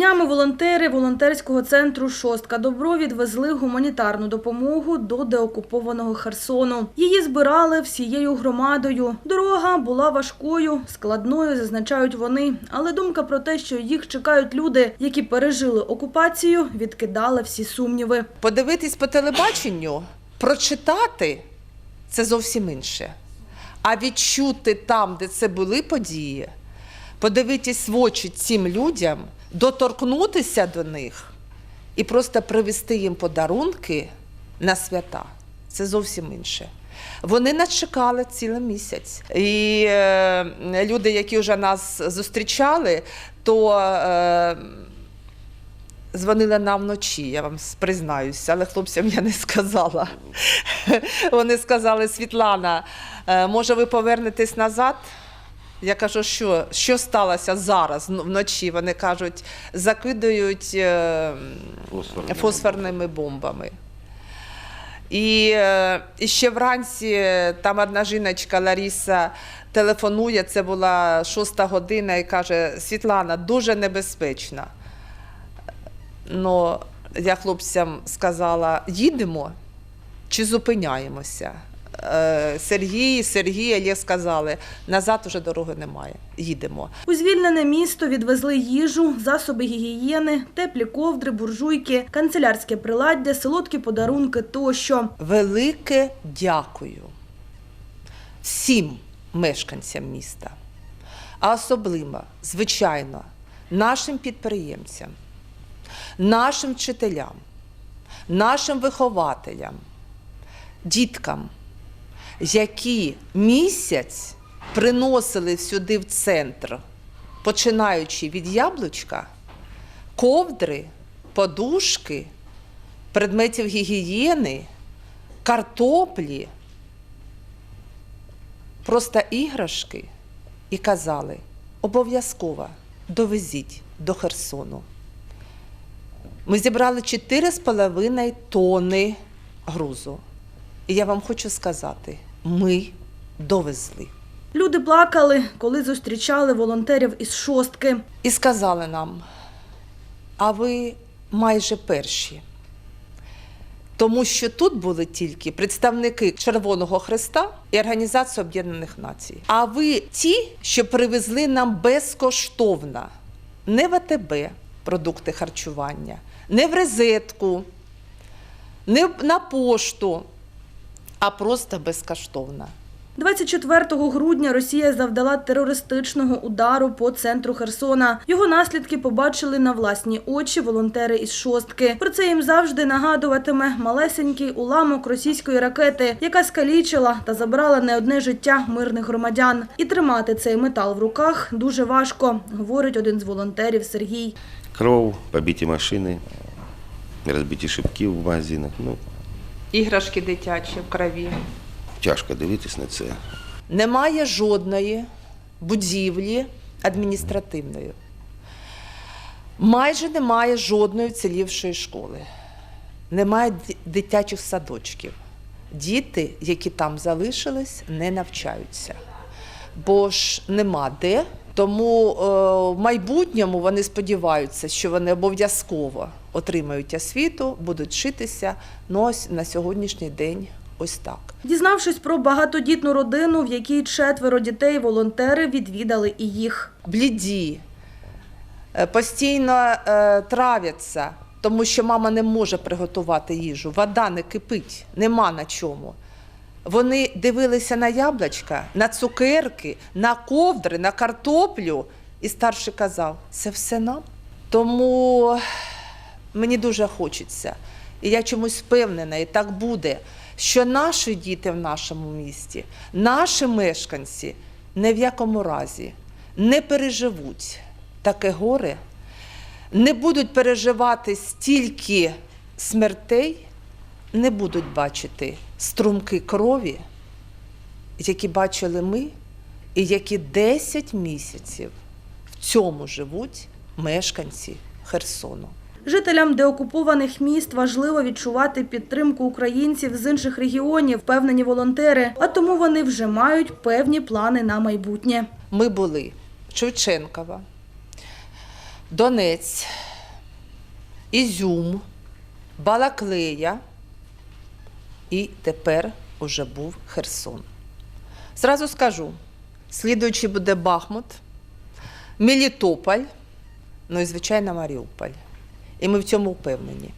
Днями волонтери волонтерського центру Шостка Добро відвезли гуманітарну допомогу до деокупованого Херсону. Її збирали всією громадою. Дорога була важкою, складною, зазначають вони. Але думка про те, що їх чекають люди, які пережили окупацію, відкидала всі сумніви. Подивитись по телебаченню, прочитати це зовсім інше. А відчути там, де це були події, подивитись в очі цим людям, доторкнутися до них і просто привезти їм подарунки на свята це зовсім інше. Вони нас чекали цілий місяць. І е, люди, які вже нас зустрічали, то е, Дзвонили нам вночі, я вам признаюся, але хлопцям я не сказала. Вони сказали: Світлана, е, може, ви повернетесь назад? Я кажу, що, що сталося зараз вночі? Вони кажуть, закидають е, Фосфорними фосфорними бомбами. І, е, і ще вранці там одна жіночка Ларіса телефонує, це була шоста година, і каже: Світлана, дуже небезпечно. Ну, я хлопцям сказала: їдемо чи зупиняємося. Е, Сергій, Сергій, Олег сказали, назад уже дороги немає. Їдемо. У звільнене місто відвезли їжу, засоби гігієни, теплі ковдри, буржуйки, канцелярське приладдя, солодкі подарунки тощо. Велике дякую всім мешканцям міста, а особливо, звичайно, нашим підприємцям, нашим вчителям, нашим вихователям, діткам, які місяць приносили сюди в центр, починаючи від яблучка, ковдри, подушки, предметів гігієни, картоплі, просто іграшки, і казали, обов'язково довезіть до Херсону. Ми зібрали 4,5 тонни грузу. І я вам хочу сказати, ми довезли. Люди плакали, коли зустрічали волонтерів із шостки. І сказали нам, а ви майже перші. Тому що тут були тільки представники Червоного Христа і Організації Об'єднаних Націй. А ви ті, що привезли нам безкоштовно, не в АТБ продукти харчування, не в розетку, не на пошту, а просто безкоштовно. 24 грудня Росія завдала терористичного удару по центру Херсона. Його наслідки побачили на власні очі волонтери із шостки. Про це їм завжди нагадуватиме малесенький уламок російської ракети, яка скалічила та забрала не одне життя мирних громадян. І тримати цей метал в руках дуже важко, говорить один з волонтерів Сергій. Кров, побиті машини, розбиті шибки в магазинах. Ну, Іграшки дитячі в крові. тяжко дивитись на це. Немає жодної будівлі адміністративної. Майже немає жодної вцілівшої школи. Немає дитячих садочків. Діти, які там залишились, не навчаються. Бо ж нема де. Тому е, в майбутньому вони сподіваються, що вони обов'язково отримають освіту, будуть вчитися. Ну ось на сьогоднішній день ось так. Дізнавшись про багатодітну родину, в якій четверо дітей, волонтери відвідали і їх. бліді, е, постійно е, травяться, тому що мама не може приготувати їжу, вода не кипить, нема на чому. Вони дивилися на яблучка, на цукерки, на ковдри, на картоплю. І старший казав, це все нам. Тому мені дуже хочеться, і я чомусь впевнена, і так буде, що наші діти в нашому місті, наші мешканці ні в якому разі не переживуть таке горе, не будуть переживати стільки смертей, не будуть бачити струмки крові, які бачили ми, і які 10 місяців в цьому живуть мешканці Херсону. Жителям деокупованих міст важливо відчувати підтримку українців з інших регіонів, впевнені волонтери, а тому вони вже мають певні плани на майбутнє. Ми були Шевченкова, Донець, Ізюм, Балаклея і тепер уже був Херсон. Зразу скажу, слідуючий буде Бахмут, Мелітополь, ну і, звичайно, Маріуполь. І ми в цьому впевнені.